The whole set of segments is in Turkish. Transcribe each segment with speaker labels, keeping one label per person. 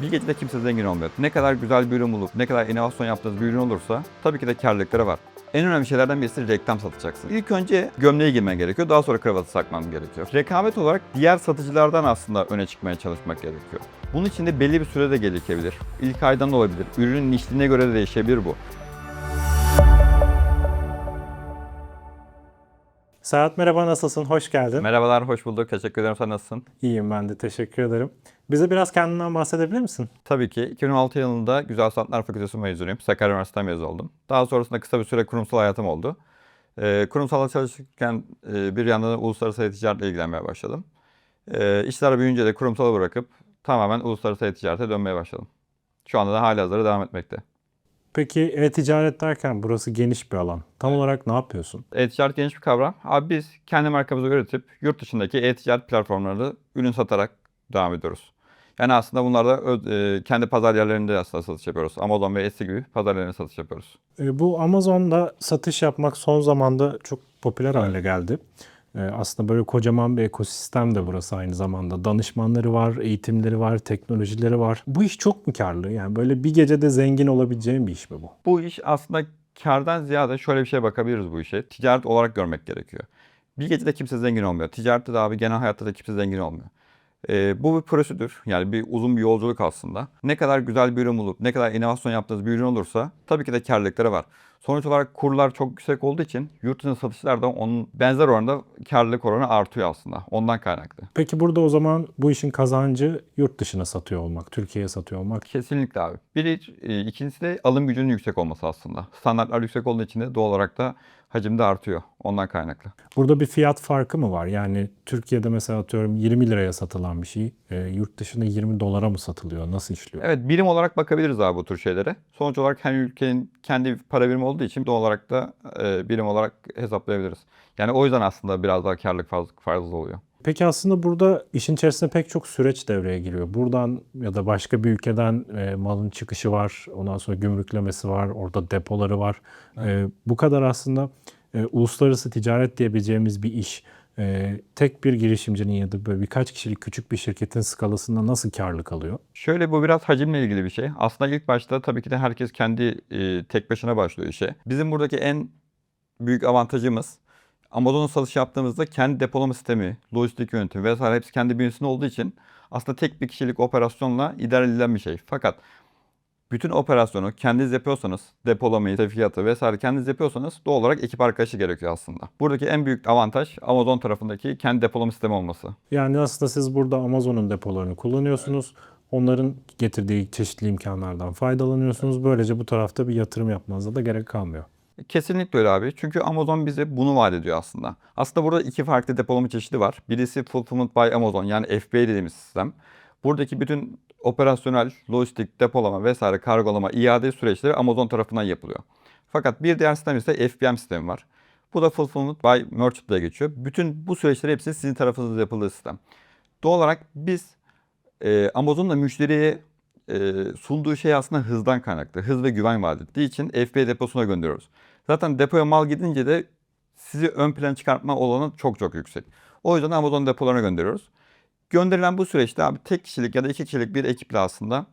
Speaker 1: Bir gecede kimse zengin olmuyor. Ne kadar güzel bir ürün bulup, ne kadar inovasyon yaptığınız bir ürün olursa tabii ki de karlılıkları var. En önemli şeylerden birisi reklam satacaksın. İlk önce gömleği giymen gerekiyor, daha sonra kravatı takman gerekiyor. Rekabet olarak diğer satıcılardan aslında öne çıkmaya çalışmak gerekiyor. Bunun için de belli bir süre de gerekebilir. İlk aydan da olabilir. Ürünün nişliğine göre de değişebilir bu.
Speaker 2: Serhat merhaba nasılsın? Hoş geldin.
Speaker 1: Merhabalar, hoş bulduk. Teşekkür ederim. Sen nasılsın?
Speaker 2: İyiyim ben de teşekkür ederim. Bize biraz kendinden bahsedebilir misin?
Speaker 1: Tabii ki 2016 yılında Güzel Sanatlar Fakültesi mezunuyum. Sakarya Üniversitesi'nden mezun oldum. Daha sonrasında kısa bir süre kurumsal hayatım oldu. Ee, kurumsal çalışırken e, bir yandan da uluslararası ticaretle ilgilenmeye başladım. Ee, işler büyüyünce de kurumsalı bırakıp tamamen uluslararası ticarete dönmeye başladım. Şu anda da halihazırda devam etmekte.
Speaker 2: Peki e-ticaret derken burası geniş bir alan. Tam olarak ne yapıyorsun?
Speaker 1: E-ticaret geniş bir kavram. Abi biz kendi markamızı üretip yurt dışındaki e-ticaret platformlarında ürün satarak devam ediyoruz. Yani aslında bunlarda e, kendi pazar yerlerinde aslında satış yapıyoruz. Amazon ve Etsy gibi pazar yerlerinde satış yapıyoruz.
Speaker 2: E, Bu Amazon'da satış yapmak son zamanda çok popüler hale geldi. E, Aslında böyle kocaman bir ekosistem de burası aynı zamanda. Danışmanları var, eğitimleri var, teknolojileri var. Bu iş çok mu karlı? Yani böyle bir gecede zengin olabileceğin bir iş mi bu?
Speaker 1: Bu iş aslında kardan ziyade şöyle bir şeye bakabiliriz bu işe. Ticaret olarak görmek gerekiyor. Bir gecede kimse zengin olmuyor. Ticarette de abi genel hayatta da kimse zengin olmuyor. Ee, bu bir prosedür. Yani bir uzun bir yolculuk aslında. Ne kadar güzel bir ürün bulup, ne kadar inovasyon yaptığınız bir ürün olursa tabii ki de karlılıkları var. Sonuç olarak kurlar çok yüksek olduğu için yurt dışında satışlar da onun benzer oranda karlılık oranı artıyor aslında. Ondan kaynaklı.
Speaker 2: Peki burada o zaman bu işin kazancı yurt dışına satıyor olmak, Türkiye'ye satıyor olmak.
Speaker 1: Kesinlikle abi. Biri, e, ikincisi de alım gücünün yüksek olması aslında. Standartlar yüksek olduğu için de doğal olarak da hacim de artıyor. Ondan kaynaklı.
Speaker 2: Burada bir fiyat farkı mı var? Yani Türkiye'de mesela atıyorum 20 liraya satılan bir şey, e, yurt dışında 20 dolara mı satılıyor? Nasıl işliyor?
Speaker 1: Evet birim olarak bakabiliriz abi bu tür şeylere. Sonuç olarak her ülkenin kendi para birimi olduğu için doğal olarak da e, birim olarak hesaplayabiliriz. Yani o yüzden aslında biraz daha karlılık fazla, fazla oluyor.
Speaker 2: Peki aslında burada işin içerisinde pek çok süreç devreye giriyor. Buradan ya da başka bir ülkeden e, malın çıkışı var, ondan sonra gümrüklemesi var, orada depoları var. E, bu kadar aslında e, uluslararası ticaret diyebileceğimiz bir iş. e, tek bir girişimcinin ya da böyle birkaç kişilik küçük bir şirketin skalasında nasıl karlılık alıyor?
Speaker 1: Şöyle bu biraz hacimle ilgili bir şey. Aslında ilk başta tabii ki de herkes kendi e, tek başına başlıyor işe. Bizim buradaki en büyük avantajımız Amazon'a satış yaptığımızda kendi depolama sistemi, lojistik yönetimi vesaire hepsi kendi bünyesinde olduğu için aslında tek bir kişilik operasyonla idare edilen bir şey. Fakat bütün operasyonu kendiniz yapıyorsanız, depolamayı, sevkiyatı vesaire kendiniz yapıyorsanız doğal olarak ekip arkadaşı gerekiyor aslında. Buradaki en büyük avantaj Amazon tarafındaki kendi depolama sistemi olması.
Speaker 2: Yani aslında siz burada Amazon'un depolarını kullanıyorsunuz. Onların getirdiği çeşitli imkanlardan faydalanıyorsunuz. Böylece bu tarafta bir yatırım yapmanıza da gerek kalmıyor.
Speaker 1: Kesinlikle öyle abi. Çünkü Amazon bize bunu vaat ediyor aslında. Aslında burada iki farklı depolama çeşidi var. Birisi Fulfillment by Amazon yani FBA dediğimiz sistem. Buradaki bütün operasyonel, lojistik, depolama vesaire kargolama, iade süreçleri Amazon tarafından yapılıyor. Fakat bir diğer sistem ise FBM sistemi var. Bu da Fulfillment by Merchant diye geçiyor. Bütün bu süreçleri hepsi sizin tarafınızda yapıldığı sistem. Doğal olarak biz e, Amazon'la müşteriye e, sunduğu şey aslında hızdan kaynaklı. Hız ve güven vaat ettiği için FBA deposuna gönderiyoruz. Zaten depoya mal gidince de sizi ön plana çıkartma olanı çok çok yüksek. O yüzden Amazon depolarına gönderiyoruz. Gönderilen bu süreçte abi tek kişilik ya da iki kişilik bir ekiple aslında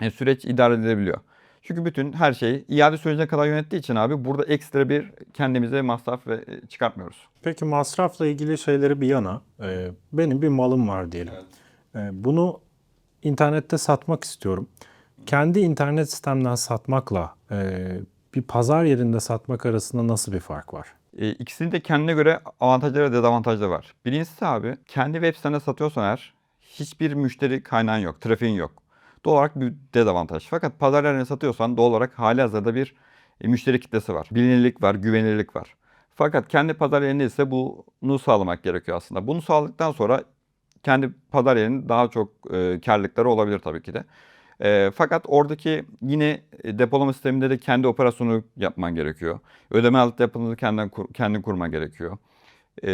Speaker 1: e, süreç idare edilebiliyor. Çünkü bütün her şeyi iade sürecine kadar yönettiği için abi burada ekstra bir kendimize masraf ve e, çıkartmıyoruz.
Speaker 2: Peki masrafla ilgili şeyleri bir yana, e, benim bir malım var diyelim. E, bunu internette satmak istiyorum. Kendi internet sistemden satmakla bir pazar yerinde satmak arasında nasıl bir fark var?
Speaker 1: E, ikisinin de kendine göre avantajları ve dezavantajları var. Birincisi abi kendi web sitende satıyorsan eğer hiçbir müşteri kaynağın yok, trafiğin yok. Doğal olarak bir dezavantaj. Fakat pazar yerine satıyorsan doğal olarak hali hazırda bir e, müşteri kitlesi var. Bilinirlik var, güvenilirlik var. Fakat kendi pazar yerinde ise bunu sağlamak gerekiyor aslında. Bunu sağladıktan sonra kendi pazar yerinin daha çok e, karlılıkları olabilir tabii ki de. E, fakat oradaki yine e, depolama sisteminde de kendi operasyonu yapman gerekiyor. Ödeme alt kendin, kur- kendin kurman gerekiyor. E,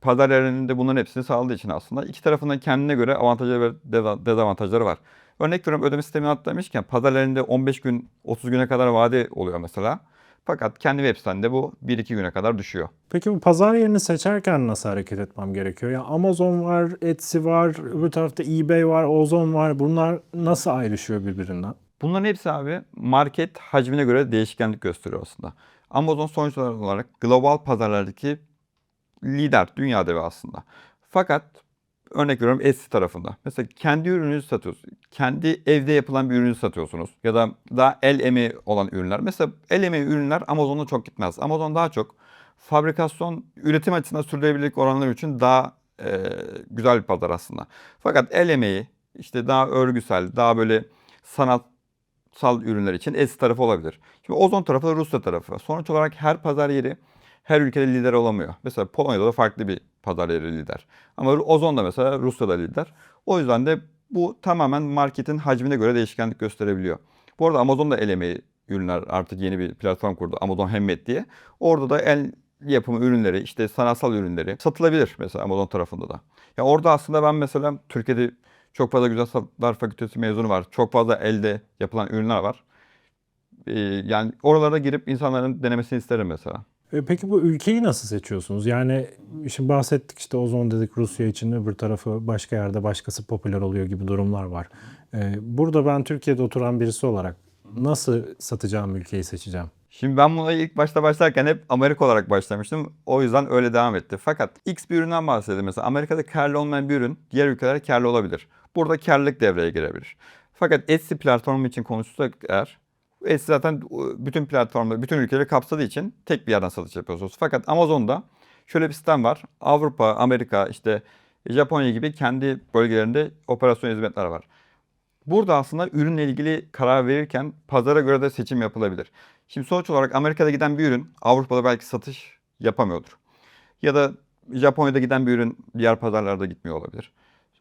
Speaker 1: pazar yerinde bunların hepsini sağladığı için aslında iki tarafından kendine göre avantajları ve deza- dezavantajları var. Örnek veriyorum ödeme sistemi alt demişken pazar yerinde 15 gün 30 güne kadar vade oluyor mesela. Fakat kendi web sitende bu 1-2 güne kadar düşüyor.
Speaker 2: Peki bu pazar yerini seçerken nasıl hareket etmem gerekiyor? Ya Amazon var, Etsy var, öbür tarafta eBay var, Ozon var. Bunlar nasıl ayrışıyor birbirinden?
Speaker 1: Bunların hepsi abi market hacmine göre değişkenlik gösteriyor aslında. Amazon sonuç olarak global pazarlardaki lider, dünya devi aslında. Fakat örnek veriyorum Etsy tarafında. Mesela kendi ürününüzü satıyorsunuz. Kendi evde yapılan bir ürünü satıyorsunuz. Ya da daha el emeği olan ürünler. Mesela el emeği ürünler Amazon'da çok gitmez. Amazon daha çok fabrikasyon, üretim açısından sürdürülebilirlik oranları için daha e, güzel bir pazar aslında. Fakat el emeği, işte daha örgüsel, daha böyle sanatsal ürünler için Etsy tarafı olabilir. Şimdi Ozon tarafı da Rusya tarafı. Sonuç olarak her pazar yeri her ülkede lider olamıyor. Mesela Polonya'da da farklı bir pazar yeri lider. Ama Ozon da mesela Rusya'da lider. O yüzden de bu tamamen marketin hacmine göre değişkenlik gösterebiliyor. Bu arada Amazon da el emeği ürünler artık yeni bir platform kurdu. Amazon Handmade diye. Orada da el yapımı ürünleri, işte sanatsal ürünleri satılabilir mesela Amazon tarafında da. Ya orada aslında ben mesela Türkiye'de çok fazla güzel sanatlar fakültesi mezunu var. Çok fazla elde yapılan ürünler var. Ee, yani oralara girip insanların denemesini isterim mesela.
Speaker 2: E, Peki bu ülkeyi nasıl seçiyorsunuz? Yani şimdi bahsettik işte Ozon dedik Rusya için öbür tarafı başka yerde başkası popüler oluyor gibi durumlar var. E, Burada ben Türkiye'de oturan birisi olarak nasıl satacağım ülkeyi seçeceğim?
Speaker 1: Şimdi ben buna ilk başta başlarken hep Amerika olarak başlamıştım. O yüzden öyle devam etti. Fakat X bir üründen bahsedelim. Mesela Amerika'da karlı olmayan bir ürün diğer ülkelerde karlı olabilir. Burada karlılık devreye girebilir. Fakat Etsy platformu için konuşursak eğer Etsy zaten bütün platformları, bütün ülkeleri kapsadığı için tek bir yerden satış yapıyorsunuz. Fakat Amazon'da şöyle bir sistem var. Avrupa, Amerika, işte Japonya gibi kendi bölgelerinde operasyon hizmetler var. Burada aslında ürünle ilgili karar verirken pazara göre de seçim yapılabilir. Şimdi sonuç olarak Amerika'da giden bir ürün Avrupa'da belki satış yapamıyordur. Ya da Japonya'da giden bir ürün diğer pazarlarda gitmiyor olabilir.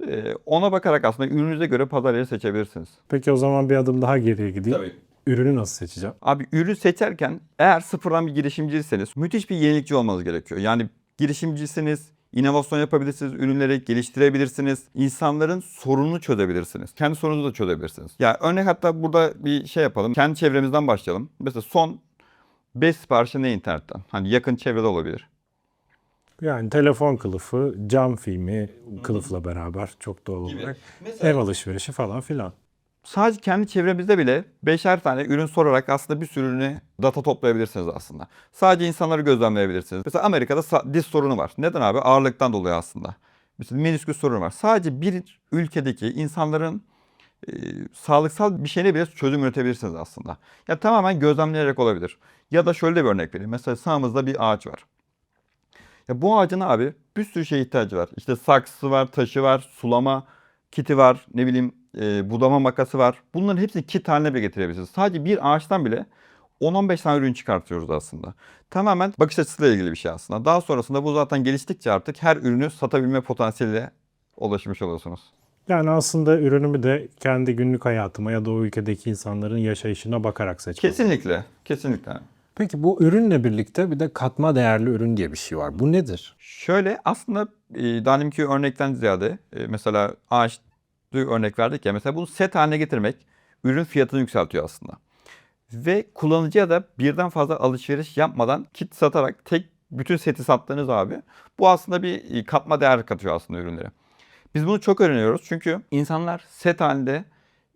Speaker 1: Ee, ona bakarak aslında ürününüze göre pazar yeri seçebilirsiniz.
Speaker 2: Peki o zaman bir adım daha geriye gideyim.
Speaker 1: Tabii.
Speaker 2: Ürünü nasıl seçeceğim?
Speaker 1: Abi ürün seçerken eğer sıfırdan bir girişimciyseniz müthiş bir yenilikçi olmanız gerekiyor. Yani girişimcisiniz, inovasyon yapabilirsiniz, ürünleri geliştirebilirsiniz, insanların sorununu çözebilirsiniz. Kendi sorununuzu da çözebilirsiniz. Ya örnek hatta burada bir şey yapalım. Kendi çevremizden başlayalım. Mesela son 5 siparişi ne internetten? Hani yakın çevrede olabilir.
Speaker 2: Yani telefon kılıfı, cam filmi kılıfla beraber çok doğal olarak ev alışverişi falan filan.
Speaker 1: Sadece kendi çevremizde bile beşer tane ürün sorarak aslında bir sürü ürünü data toplayabilirsiniz aslında. Sadece insanları gözlemleyebilirsiniz. Mesela Amerika'da diz sorunu var. Neden abi? Ağırlıktan dolayı aslında. Mesela menisküs sorunu var. Sadece bir ülkedeki insanların e, sağlıksal bir şeyine bile çözüm üretebilirsiniz aslında. Ya tamamen gözlemleyerek olabilir. Ya da şöyle bir örnek vereyim. Mesela sağımızda bir ağaç var. Ya bu ağacın abi bir sürü şeye ihtiyacı var. İşte saksısı var, taşı var, sulama kiti var, ne bileyim e, budama makası var. Bunların hepsini kit haline bile getirebilirsiniz. Sadece bir ağaçtan bile 10-15 tane ürün çıkartıyoruz aslında. Tamamen bakış açısıyla ilgili bir şey aslında. Daha sonrasında bu zaten geliştikçe artık her ürünü satabilme potansiyeline ulaşmış oluyorsunuz.
Speaker 2: Yani aslında ürünümü de kendi günlük hayatıma ya da o ülkedeki insanların yaşayışına bakarak seçmeliyim.
Speaker 1: Kesinlikle, kesinlikle.
Speaker 2: Peki bu ürünle birlikte bir de katma değerli ürün diye bir şey var. Bu nedir?
Speaker 1: Şöyle aslında e, daha deminki örnekten ziyade e, mesela ağaç örnek verdik ya mesela bunu set haline getirmek ürün fiyatını yükseltiyor aslında. Ve kullanıcıya da birden fazla alışveriş yapmadan kit satarak tek bütün seti sattığınız abi bu aslında bir e, katma değer katıyor aslında ürünlere. Biz bunu çok öğreniyoruz çünkü insanlar set halinde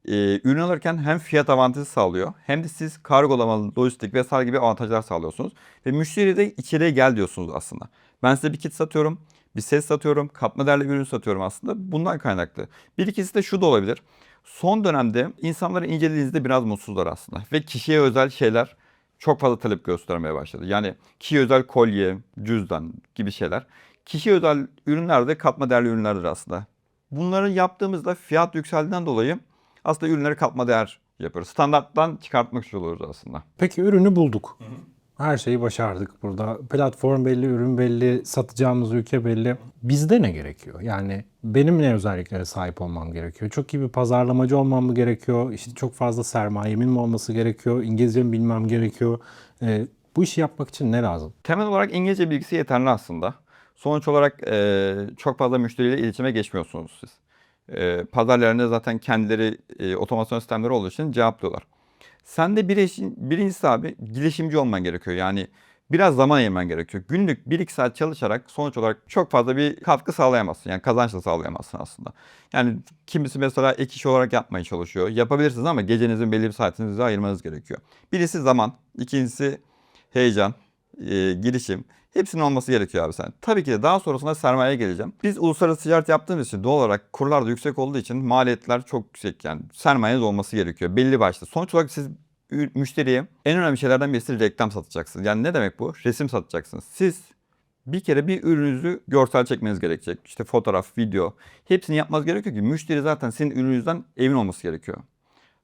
Speaker 1: e, ürün alırken hem fiyat avantajı sağlıyor hem de siz kargolama, lojistik vesaire gibi avantajlar sağlıyorsunuz. Ve müşteriye de içeriye gel diyorsunuz aslında. Ben size bir kit satıyorum, bir set satıyorum, katma değerli bir ürün satıyorum aslında. Bundan kaynaklı. Bir ikisi de şu da olabilir. Son dönemde insanları incelediğinizde biraz mutsuzlar aslında. Ve kişiye özel şeyler çok fazla talep göstermeye başladı. Yani kişiye özel kolye, cüzdan gibi şeyler. Kişiye özel ürünler de katma değerli ürünlerdir aslında. Bunları yaptığımızda fiyat yükseldiğinden dolayı aslında ürünleri katma değer yapıyoruz. Standarttan çıkartmak istiyoruz aslında.
Speaker 2: Peki ürünü bulduk. Her şeyi başardık burada. Platform belli, ürün belli, satacağımız ülke belli. Bizde ne gerekiyor? Yani benim ne özelliklere sahip olmam gerekiyor? Çok iyi bir pazarlamacı olmam mı gerekiyor? İşte çok fazla sermayemin mi olması gerekiyor? İngilizce mi bilmem gerekiyor? Ee, bu işi yapmak için ne lazım?
Speaker 1: Temel olarak İngilizce bilgisi yeterli aslında. Sonuç olarak e, çok fazla müşteriyle iletişime geçmiyorsunuz siz. E, pazarlarında zaten kendileri e, otomasyon sistemleri olduğu için cevaplıyorlar. Sen de bir birincisi abi girişimci olman gerekiyor. Yani biraz zaman ayırman gerekiyor. Günlük 1-2 saat çalışarak sonuç olarak çok fazla bir katkı sağlayamazsın. Yani kazanç da sağlayamazsın aslında. Yani kimisi mesela ek iş olarak yapmaya çalışıyor. Yapabilirsiniz ama gecenizin belli bir saatini size ayırmanız gerekiyor. Birisi zaman, ikincisi heyecan, e, girişim. Hepsinin olması gerekiyor abi sen. Tabii ki de daha sonrasında sermaye geleceğim. Biz uluslararası ticaret yaptığımız için doğal olarak kurlar da yüksek olduğu için maliyetler çok yüksek. Yani sermayeniz olması gerekiyor. Belli başlı. Sonuç olarak siz müşteriye en önemli şeylerden birisi reklam satacaksınız. Yani ne demek bu? Resim satacaksınız. Siz bir kere bir ürününüzü görsel çekmeniz gerekecek. İşte fotoğraf, video. Hepsini yapmanız gerekiyor ki müşteri zaten sizin ürününüzden emin olması gerekiyor.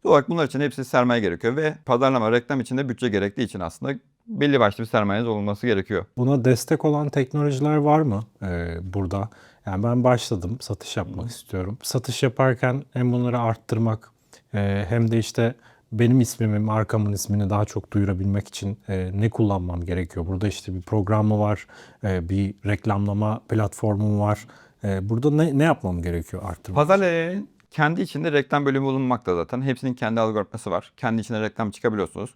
Speaker 1: Doğal olarak bunlar için hepsi sermaye gerekiyor ve pazarlama, reklam için de bütçe gerektiği için aslında belli başlı bir sermayeniz olması gerekiyor.
Speaker 2: Buna destek olan teknolojiler var mı e, burada? Yani ben başladım, satış yapmak istiyorum. Satış yaparken hem bunları arttırmak e, hem de işte benim ismimi, markamın ismini daha çok duyurabilmek için e, ne kullanmam gerekiyor? Burada işte bir program mı var, e, bir reklamlama platformu mu var? E, burada ne, ne yapmam gerekiyor arttırmak?
Speaker 1: Pazarların kendi içinde reklam bölümü bulunmakta zaten. Hepsinin kendi algoritması var. Kendi içine reklam çıkabiliyorsunuz.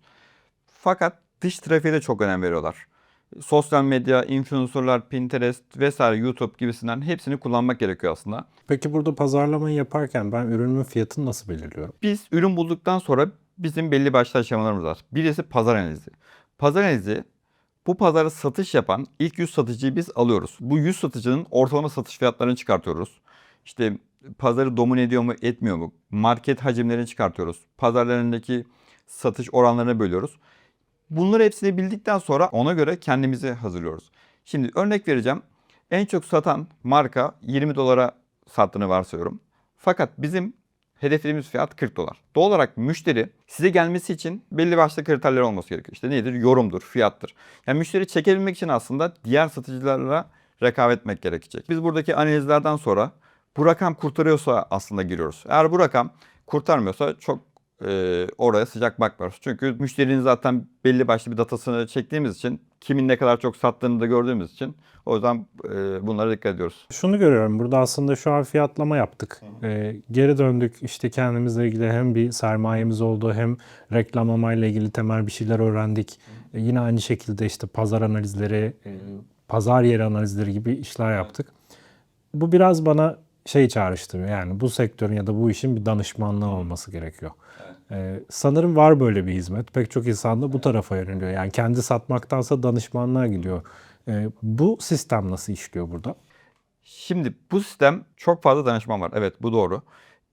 Speaker 1: Fakat dış trafiğe de çok önem veriyorlar. Sosyal medya, influencerlar, Pinterest vesaire YouTube gibisinden hepsini kullanmak gerekiyor aslında.
Speaker 2: Peki burada pazarlamayı yaparken ben ürünümün fiyatını nasıl belirliyorum?
Speaker 1: Biz ürün bulduktan sonra bizim belli başlı aşamalarımız var. Birisi pazar analizi. Pazar analizi bu pazara satış yapan ilk 100 satıcıyı biz alıyoruz. Bu 100 satıcının ortalama satış fiyatlarını çıkartıyoruz. İşte pazarı domine ediyor mu etmiyor mu? Market hacimlerini çıkartıyoruz. Pazarlarındaki satış oranlarını bölüyoruz. Bunları hepsini bildikten sonra ona göre kendimizi hazırlıyoruz. Şimdi örnek vereceğim. En çok satan marka 20 dolara sattığını varsayıyorum. Fakat bizim hedeflediğimiz fiyat 40 dolar. Doğal olarak müşteri size gelmesi için belli başlı kriterler olması gerekiyor. İşte nedir? Yorumdur, fiyattır. Yani müşteri çekebilmek için aslında diğer satıcılarla rekabet etmek gerekecek. Biz buradaki analizlerden sonra bu rakam kurtarıyorsa aslında giriyoruz. Eğer bu rakam kurtarmıyorsa çok e, oraya sıcak bakmıyoruz. Çünkü müşterinin zaten belli başlı bir datasını çektiğimiz için kimin ne kadar çok sattığını da gördüğümüz için o yüzden e, bunlara dikkat ediyoruz.
Speaker 2: Şunu görüyorum. Burada aslında şu an fiyatlama yaptık. Ee, geri döndük. İşte kendimizle ilgili hem bir sermayemiz oldu hem reklamlamayla ilgili temel bir şeyler öğrendik. Ee, yine aynı şekilde işte pazar analizleri, e, pazar yeri analizleri gibi işler yaptık. Bu biraz bana şey çağrıştırıyor. Yani bu sektörün ya da bu işin bir danışmanlığı olması gerekiyor. Ee, sanırım var böyle bir hizmet. Pek çok insan da bu tarafa yöneliyor. Yani kendi satmaktansa danışmanlığa gidiyor. Ee, bu sistem nasıl işliyor burada?
Speaker 1: Şimdi bu sistem çok fazla danışman var. Evet bu doğru.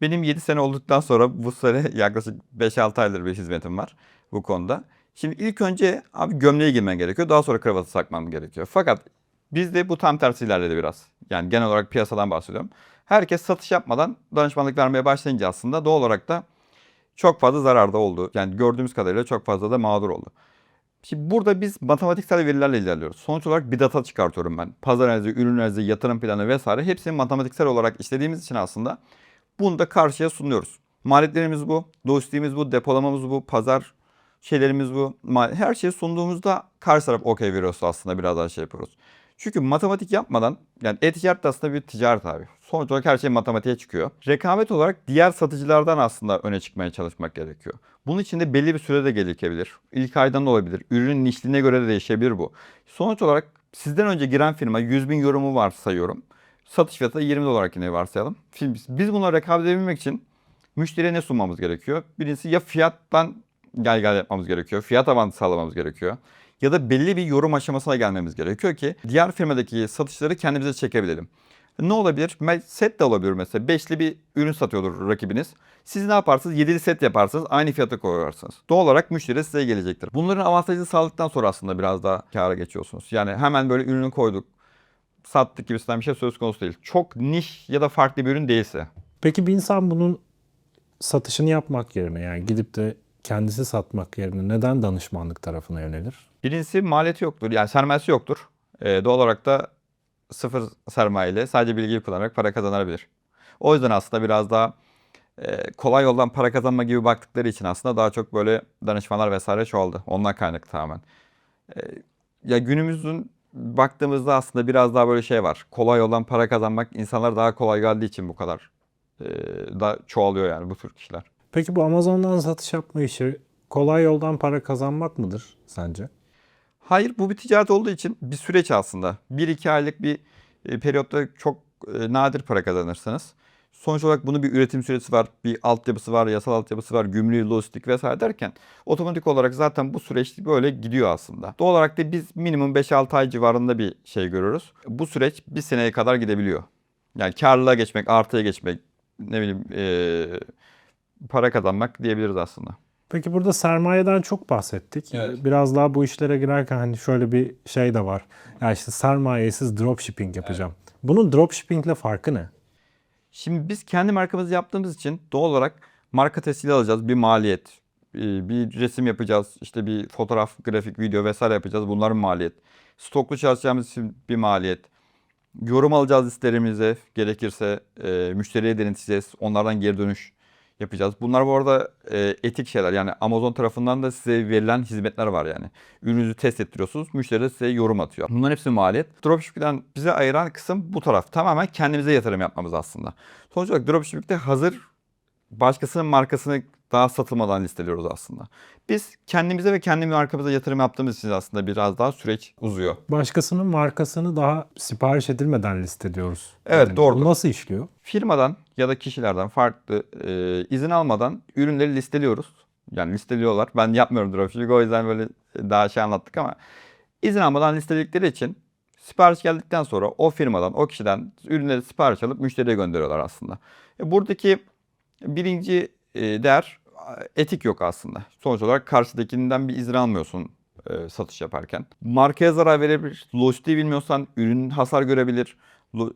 Speaker 1: Benim 7 sene olduktan sonra bu sene yaklaşık 5-6 aydır bir hizmetim var bu konuda. Şimdi ilk önce abi gömleğe girmen gerekiyor. Daha sonra kravatı takmam gerekiyor. Fakat bizde bu tam tersi ilerledi biraz. Yani genel olarak piyasadan bahsediyorum. Herkes satış yapmadan danışmanlık vermeye başlayınca aslında doğal olarak da çok fazla zararda oldu. Yani gördüğümüz kadarıyla çok fazla da mağdur oldu. Şimdi burada biz matematiksel verilerle ilerliyoruz. Sonuç olarak bir data çıkartıyorum ben. Pazar analizi, ürün analizi, yatırım planı vesaire hepsini matematiksel olarak işlediğimiz için aslında bunu da karşıya sunuyoruz. Maliyetlerimiz bu, lojistiğimiz bu, depolamamız bu, pazar şeylerimiz bu. Her şeyi sunduğumuzda karşı taraf okey veriyorsa aslında biraz daha şey yapıyoruz. Çünkü matematik yapmadan yani e-ticaret aslında bir ticaret abi. Sonuç olarak her şey matematiğe çıkıyor. Rekabet olarak diğer satıcılardan aslında öne çıkmaya çalışmak gerekiyor. Bunun için de belli bir süre de gerekebilir. İlk aydan da olabilir. Ürünün nişliğine göre de değişebilir bu. Sonuç olarak sizden önce giren firma 100 bin yorumu varsayıyorum. Satış fiyatı da 20 dolar yine varsayalım. Şimdi biz bunlara rekabet edebilmek için müşteriye ne sunmamız gerekiyor? Birincisi ya fiyattan gel gel yapmamız gerekiyor. Fiyat avantajı sağlamamız gerekiyor. Ya da belli bir yorum aşamasına gelmemiz gerekiyor ki diğer firmadaki satışları kendimize çekebilelim. Ne olabilir? Set de olabilir mesela. Beşli bir ürün satıyordur rakibiniz. Siz ne yaparsınız? Yedili set yaparsınız. Aynı fiyata koyarsınız. Doğal olarak müşteri size gelecektir. Bunların avantajını sağladıktan sonra aslında biraz daha kâra geçiyorsunuz. Yani hemen böyle ürünü koyduk. Sattık gibisinden bir şey söz konusu değil. Çok niş ya da farklı bir ürün değilse.
Speaker 2: Peki bir insan bunun satışını yapmak yerine yani gidip de kendisi satmak yerine neden danışmanlık tarafına yönelir?
Speaker 1: Birincisi maliyeti yoktur. Yani sermayesi yoktur. Ee, doğal olarak da sıfır sermayeyle sadece bilgiyi kullanarak para kazanabilir. O yüzden aslında biraz daha e, kolay yoldan para kazanma gibi baktıkları için aslında daha çok böyle danışmalar vesaire çoğaldı. Ondan kaynaklı tamamen. Ee, ya günümüzün baktığımızda aslında biraz daha böyle şey var. Kolay yoldan para kazanmak insanlar daha kolay geldiği için bu kadar e, da çoğalıyor yani bu tür kişiler.
Speaker 2: Peki bu Amazon'dan satış yapma işi kolay yoldan para kazanmak mıdır sence?
Speaker 1: Hayır bu bir ticaret olduğu için bir süreç aslında. 1-2 aylık bir e, periyotta çok e, nadir para kazanırsınız. Sonuç olarak bunun bir üretim süresi var, bir altyapısı var, yasal altyapısı var, gümrüğü, lojistik vesaire derken otomatik olarak zaten bu süreç böyle gidiyor aslında. Doğal olarak da biz minimum 5-6 ay civarında bir şey görüyoruz. Bu süreç bir seneye kadar gidebiliyor. Yani karlılığa geçmek, artıya geçmek, ne bileyim e, para kazanmak diyebiliriz aslında.
Speaker 2: Peki burada sermayeden çok bahsettik.
Speaker 1: Evet.
Speaker 2: Biraz daha bu işlere girerken hani şöyle bir şey de var. Ya işte sermayesiz dropshipping yapacağım. Bunun dropshippingle farkı ne?
Speaker 1: Şimdi biz kendi markamızı yaptığımız için doğal olarak marka tescili alacağız. Bir maliyet. Ee, Bir resim yapacağız. işte bir fotoğraf, grafik, video vesaire yapacağız. Bunlar maliyet. Stoklu çalışacağımız için bir maliyet. Yorum alacağız listelerimize. Gerekirse e, müşteriye deneteceğiz. Onlardan geri dönüş yapacağız. Bunlar bu arada e, etik şeyler. Yani Amazon tarafından da size verilen hizmetler var yani. Ürününüzü test ettiriyorsunuz. Müşteri de size yorum atıyor. Bunların hepsi maliyet. Dropshipping'den bize ayıran kısım bu taraf. Tamamen kendimize yatırım yapmamız aslında. Sonuç olarak dropshipping'de hazır başkasının markasını daha satılmadan listeliyoruz aslında. Biz kendimize ve kendi markamıza yatırım yaptığımız için aslında biraz daha süreç uzuyor.
Speaker 2: Başkasının markasını daha sipariş edilmeden listeliyoruz.
Speaker 1: Evet, doğrudur.
Speaker 2: Bu nasıl işliyor?
Speaker 1: firmadan ya da kişilerden farklı e, izin almadan ürünleri listeliyoruz. Yani listeliyorlar. Ben yapmıyorum dropshipping o yüzden böyle daha şey anlattık ama izin almadan listeledikleri için sipariş geldikten sonra o firmadan, o kişiden ürünleri sipariş alıp müşteriye gönderiyorlar aslında. E, buradaki birinci e, değer etik yok aslında. Sonuç olarak karşıdakinden bir izin almıyorsun e, satış yaparken. Markaya zarar verebilir. Lojistiği bilmiyorsan ürün hasar görebilir.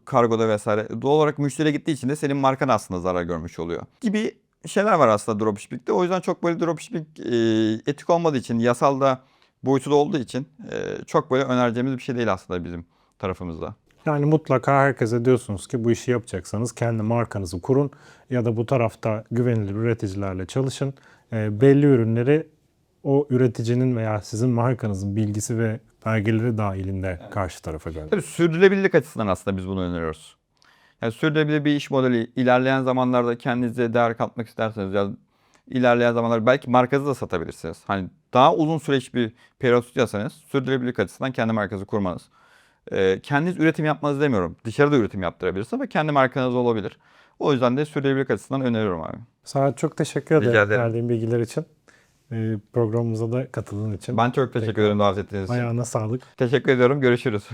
Speaker 1: Kargoda vesaire. Doğal olarak müşteriye gittiği için de senin markan aslında zarar görmüş oluyor. Gibi şeyler var aslında dropshipping'de. O yüzden çok böyle dropshipping e, etik olmadığı için, yasalda boyutu da olduğu için e, çok böyle önereceğimiz bir şey değil aslında bizim tarafımızda.
Speaker 2: Yani mutlaka herkese diyorsunuz ki bu işi yapacaksanız kendi markanızı kurun ya da bu tarafta güvenilir üreticilerle çalışın. Ee, belli ürünleri o üreticinin veya sizin markanızın bilgisi ve belgeleri dahilinde karşı tarafa gönderin.
Speaker 1: Tabii sürdürülebilirlik açısından aslında biz bunu öneriyoruz. Yani sürdürülebilir bir iş modeli ilerleyen zamanlarda kendinize değer katmak isterseniz ya ilerleyen zamanlarda belki markanızı da satabilirsiniz. Hani daha uzun süreç bir periyot tutuyorsanız sürdürülebilirlik açısından kendi markanızı kurmanız. Ee, kendiniz üretim yapmanızı demiyorum. Dışarıda üretim yaptırabilirsiniz ama kendi markanız olabilir. O yüzden de sürdürülebilirlik açısından öneriyorum abi.
Speaker 2: Saat çok teşekkür ederim
Speaker 1: ederim.
Speaker 2: verdiğin bilgiler için. Ee, programımıza da katıldığın için.
Speaker 1: Ben çok teşekkür ederim davet ettiğiniz için.
Speaker 2: Ayağına sağlık.
Speaker 1: Teşekkür ediyorum. Görüşürüz.